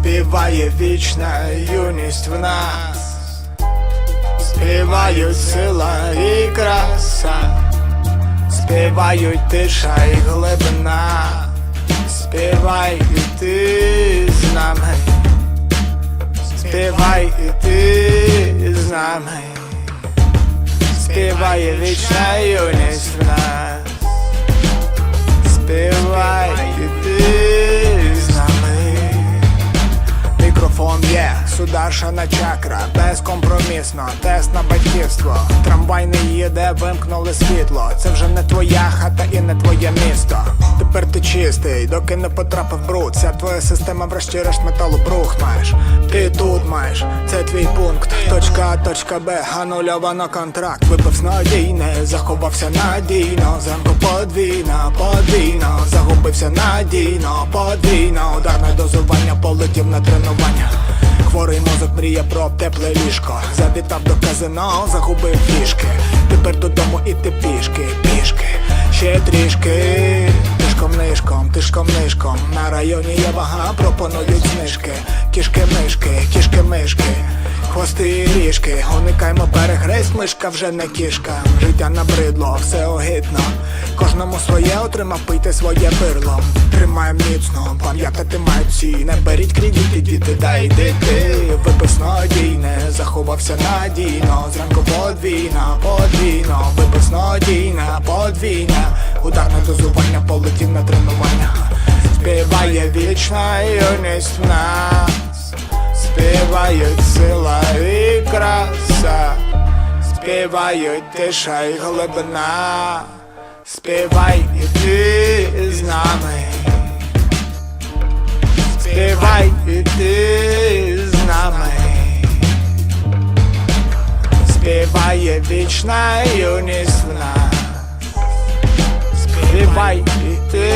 співає вічна юність в нас, співають сила і краса, співають тиша і глибина, співай і ти з нами, співай і ти з нами, співає вічна є, сударшана чакра, безкомпромісно, тест на батьківство. Трамвай не їде, вимкнули світло. Це вже не твоя хата і не твоє місто. Тепер ти чистий, доки не потрапив бруд. Вся твоя система, врешті-решт металу брух маєш. Ти тут маєш, це твій пункт. Точка А, точка Б, анульовано контракт. Випив снодійне, заховався надійно. Зранку подвійно, подвійно, загубився надійно, подвійно. Ударне дозування полетів на тренування. Мозок мріє про тепле ліжко. Завітав до казино, загубив фішки. Тепер додому іти пішки, пішки, ще трішки. Тишком нишком, тишком нишком. На районі є вага, пропонують знижки. Кішки мишки, кішки мишки. Хвости і ріжки, уникаймо перехрест, мишка вже не кішка. Життя набридло, все огидно. Кожному своє отримав пийте своє бирло. Тримай міцно, пам'ятати мають всі. Не беріть кредити, діти, дай дити. Виписно дійне, заховався надійно. Зранку подвійна, подвійно, виписно дійна, подвійна. Ударне дозування полетів на тренування. Співає вічна юність в нас. Співають сила і краса, співають тиша і глибина, співай і ти з нами, співай і ти з нами, співає вічна юність в нас, співай ти